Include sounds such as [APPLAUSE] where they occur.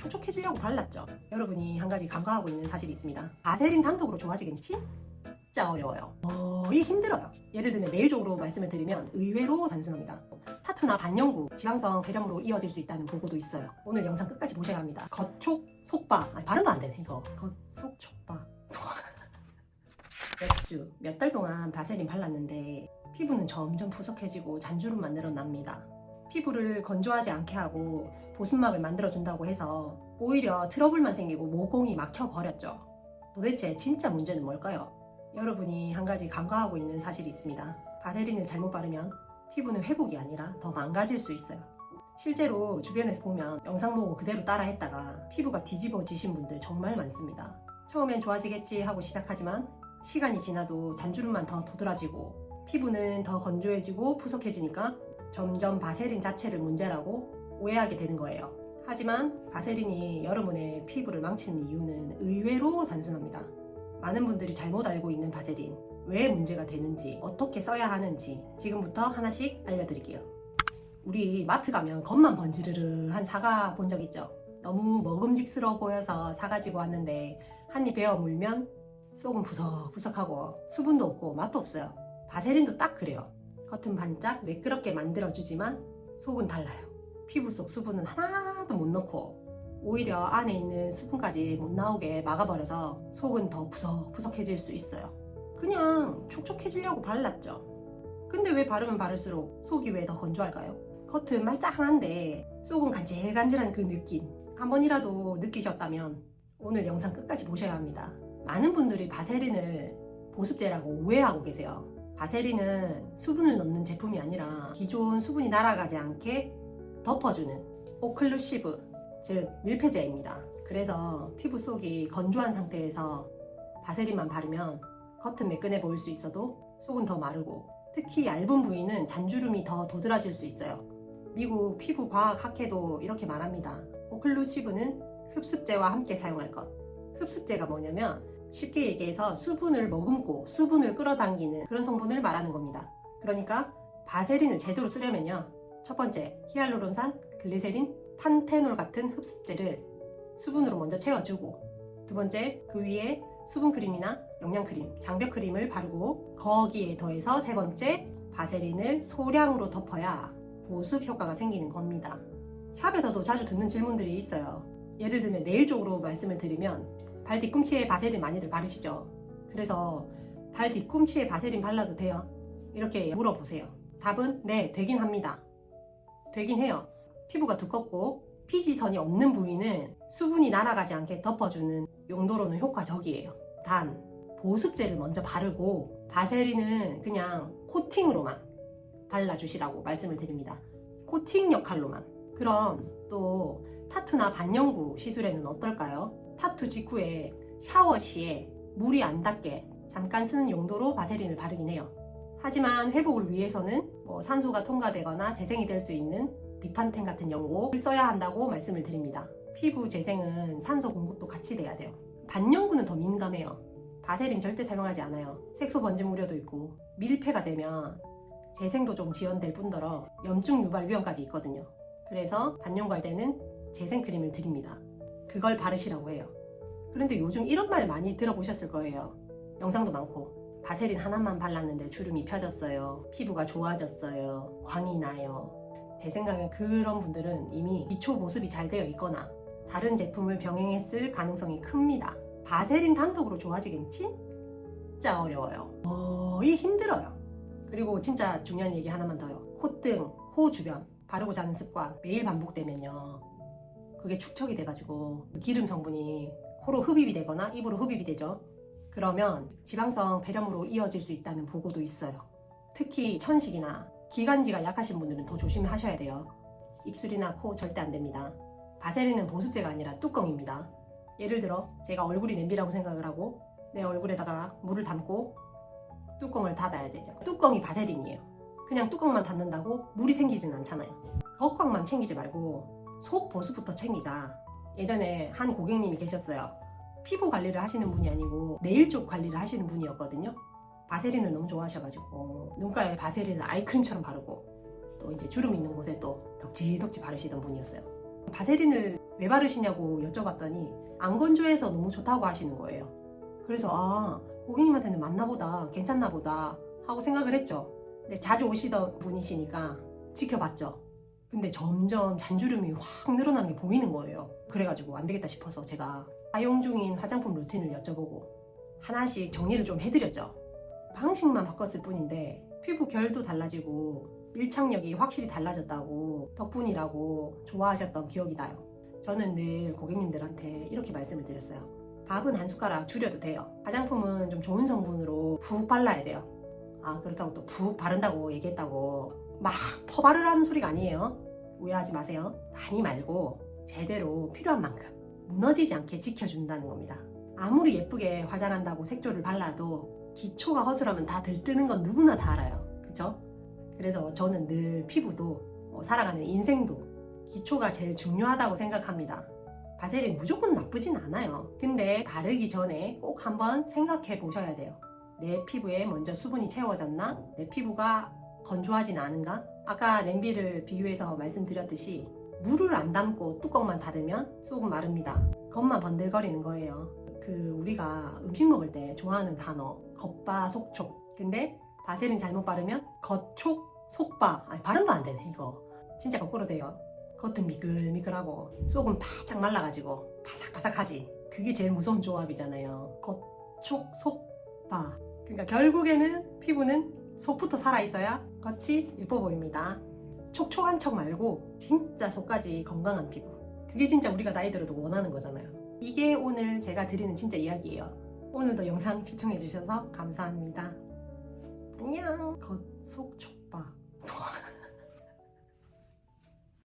촉촉해지려고 발랐죠. 여러분이 한 가지 간과하고 있는 사실이 있습니다. 바세린 단독으로 좋아지기는 진짜 어려워요. 거의 힘들어요. 예를 들면 내일적으로 말씀을 드리면 의외로 단순합니다. 타투나 반영구, 지방성 배렴으로 이어질 수 있다는 보고도 있어요. 오늘 영상 끝까지 보셔야 합니다. 겉촉, 속바. 아니, 발음도 안 되네, 이거. 겉속, 촉바. [LAUGHS] 몇 주, 몇 달 동안 바세린 발랐는데 피부는 점점 푸석해지고 잔주름만 늘어납니다. 피부를 건조하지 않게 하고 보습막을 만들어준다고 해서 오히려 트러블만 생기고 모공이 막혀버렸죠. 도대체 진짜 문제는 뭘까요? 여러분이 한 가지 간과하고 있는 사실이 있습니다. 바세린을 잘못 바르면 피부는 회복이 아니라 더 망가질 수 있어요. 실제로 주변에서 보면 영상 보고 그대로 따라 했다가 피부가 뒤집어지신 분들 정말 많습니다. 처음엔 좋아지겠지 하고 시작하지만 시간이 지나도 잔주름만 더 도드라지고 피부는 더 건조해지고 푸석해지니까 점점 바세린 자체를 문제라고 오해하게 되는 거예요. 하지만 바세린이 여러분의 피부를 망치는 이유는 의외로 단순합니다. 많은 분들이 잘못 알고 있는 바세린, 왜 문제가 되는지, 어떻게 써야 하는지 지금부터 하나씩 알려드릴게요. 우리 마트 가면 겉만 번지르르한 사과 본 적 있죠? 너무 먹음직스러워 보여서 사가지고 왔는데 한 입 베어 물면 속은 부석부석하고 수분도 없고 맛도 없어요. 바세린도 딱 그래요. 겉은 반짝 매끄럽게 만들어주지만 속은 달라요. 피부 속 수분은 하나도 못 넣고 오히려 안에 있는 수분까지 못 나오게 막아버려서 속은 더 부석부석해질 수 있어요. 그냥 촉촉해지려고 발랐죠. 근데 왜 바르면 바를수록 속이 왜 더 건조할까요? 겉은 말짱한데 속은 간질간질한 그 느낌 한 번이라도 느끼셨다면 오늘 영상 끝까지 보셔야 합니다. 많은 분들이 바세린을 보습제라고 오해하고 계세요. 바세린은 수분을 넣는 제품이 아니라 기존 수분이 날아가지 않게 덮어주는 오클루시브, 즉 밀폐제입니다. 그래서 피부 속이 건조한 상태에서 바세린만 바르면 겉은 매끈해 보일 수 있어도 속은 더 마르고 특히 얇은 부위는 잔주름이 더 도드라질 수 있어요. 미국 피부 과학 학회도 이렇게 말합니다. 오클루시브는 흡습제와 함께 사용할 것. 흡습제가 뭐냐면 쉽게 얘기해서 수분을 머금고 수분을 끌어당기는 그런 성분을 말하는 겁니다. 그러니까 바세린을 제대로 쓰려면요. 첫 번째, 히알루론산, 글리세린, 판테놀 같은 흡습제를 수분으로 먼저 채워주고 두 번째, 그 위에 수분 크림이나 영양 크림, 장벽 크림을 바르고 거기에 더해서 세 번째, 바세린을 소량으로 덮어야 보습 효과가 생기는 겁니다. 샵에서도 자주 듣는 질문들이 있어요. 예를 들면 네일 쪽으로 말씀을 드리면 발 뒤꿈치에 바세린 많이들 바르시죠? 그래서 발 뒤꿈치에 바세린 발라도 돼요? 이렇게 물어보세요. 답은 네, 되긴 합니다. 되긴 해요. 피부가 두껍고 피지선이 없는 부위는 수분이 날아가지 않게 덮어주는 용도로는 효과적이에요. 단, 보습제를 먼저 바르고 바세린은 그냥 코팅으로만 발라주시라고 말씀을 드립니다. 코팅 역할로만. 그럼 또 타투나 반영구 시술에는 어떨까요? 타투 직후에 샤워 시에 물이 안 닿게 잠깐 쓰는 용도로 바세린을 바르긴 해요. 하지만 회복을 위해서는 뭐 산소가 통과되거나 재생이 될 수 있는 비판텐 같은 연고를 써야 한다고 말씀을 드립니다. 피부 재생은 산소 공급도 같이 돼야 돼요. 반영구는 더 민감해요. 바세린 절대 사용하지 않아요. 색소 번짐 우려도 있고 밀폐가 되면 재생도 좀 지연될 뿐더러 염증 유발 위험까지 있거든요. 그래서 반영구 할 때는 재생 크림을 드립니다. 그걸 바르시라고 해요. 그런데 요즘 이런 말 많이 들어보셨을 거예요. 영상도 많고 바세린 하나만 발랐는데 주름이 펴졌어요. 피부가 좋아졌어요. 광이 나요. 제 생각에 그런 분들은 이미 기초 보습이 잘 되어 있거나 다른 제품을 병행했을 가능성이 큽니다. 바세린 단독으로 좋아지긴 진짜 어려워요. 거의 힘들어요. 그리고 진짜 중요한 얘기 하나만 더요. 콧등, 코 주변 바르고 자는 습관 매일 반복되면요. 그게 축적이 돼가지고 기름 성분이 코로 흡입이 되거나 입으로 흡입이 되죠. 그러면 지방성 배렴으로 이어질 수 있다는 보고도 있어요. 특히 천식이나 기관지가 약하신 분들은 더 조심하셔야 돼요. 입술이나 코 절대 안 됩니다. 바세린은 보습제가 아니라 뚜껑입니다. 예를 들어 제가 얼굴이 냄비라고 생각을 하고 내 얼굴에다가 물을 담고 뚜껑을 닫아야 되죠. 뚜껑이 바세린이에요. 그냥 뚜껑만 닫는다고 물이 생기진 않잖아요. 겉광만 챙기지 말고 속 보습부터 챙기자. 예전에 한 고객님이 계셨어요. 피부 관리를 하시는 분이 아니고 네일 쪽 관리를 하시는 분이었거든요. 바세린을 너무 좋아하셔가지고 눈가에 바세린을 아이크림처럼 바르고 또 이제 주름 있는 곳에 또 덕지덕지 바르시던 분이었어요. 바세린을 왜 바르시냐고 여쭤봤더니 안 건조해서 너무 좋다고 하시는 거예요. 그래서 아 고객님한테는 맞나 보다 괜찮나 보다 하고 생각을 했죠. 근데 자주 오시던 분이시니까 지켜봤죠. 근데 점점 잔주름이 확 늘어나는 게 보이는 거예요. 그래가지고 안 되겠다 싶어서 제가 사용 중인 화장품 루틴을 여쭤보고 하나씩 정리를 좀 해드렸죠. 방식만 바꿨을 뿐인데 피부 결도 달라지고 밀착력이 확실히 달라졌다고 덕분이라고 좋아하셨던 기억이 나요. 저는 늘 고객님들한테 이렇게 말씀을 드렸어요. 밥은 한 숟가락 줄여도 돼요. 화장품은 좀 좋은 성분으로 푹 발라야 돼요. 아 그렇다고 또 푹 바른다고 얘기했다고 막 퍼바르라는 소리가 아니에요. 오해하지 마세요. 많이 말고 제대로 필요한 만큼 무너지지 않게 지켜준다는 겁니다. 아무리 예쁘게 화장한다고 색조를 발라도 기초가 허술하면 다 들뜨는 건 누구나 다 알아요. 그쵸? 그래서 저는 늘 피부도 어, 살아가는 인생도 기초가 제일 중요하다고 생각합니다. 바세린 무조건 나쁘진 않아요. 근데 바르기 전에 꼭 한번 생각해 보셔야 돼요. 내 피부에 먼저 수분이 채워졌나? 내 피부가 건조하진 않은가? 아까 냄비를 비유해서 말씀드렸듯이 물을 안 담고 뚜껑만 닫으면 쏙은 마릅니다. 겉만 번들거리는 거예요. 그 우리가 음식 먹을 때 좋아하는 단어 겉바 속촉. 근데 바세린 잘못 바르면 겉촉 속바. 아니 발음도 안 되네 이거. 진짜 거꾸로 돼요. 겉은 미끌미끌하고 속은 바짝 말라가지고 바삭바삭하지. 그게 제일 무서운 조합이잖아요. 겉촉 속바. 그러니까 결국에는 피부는 속부터 살아있어야 겉이 예뻐 보입니다. 촉촉한 척 말고 진짜 속까지 건강한 피부. 그게 진짜 우리가 나이 들어도 원하는 거잖아요. 이게 오늘 제가 드리는 진짜 이야기예요. 오늘도 영상 시청해주셔서 감사합니다. 안녕. 겉속 촉바.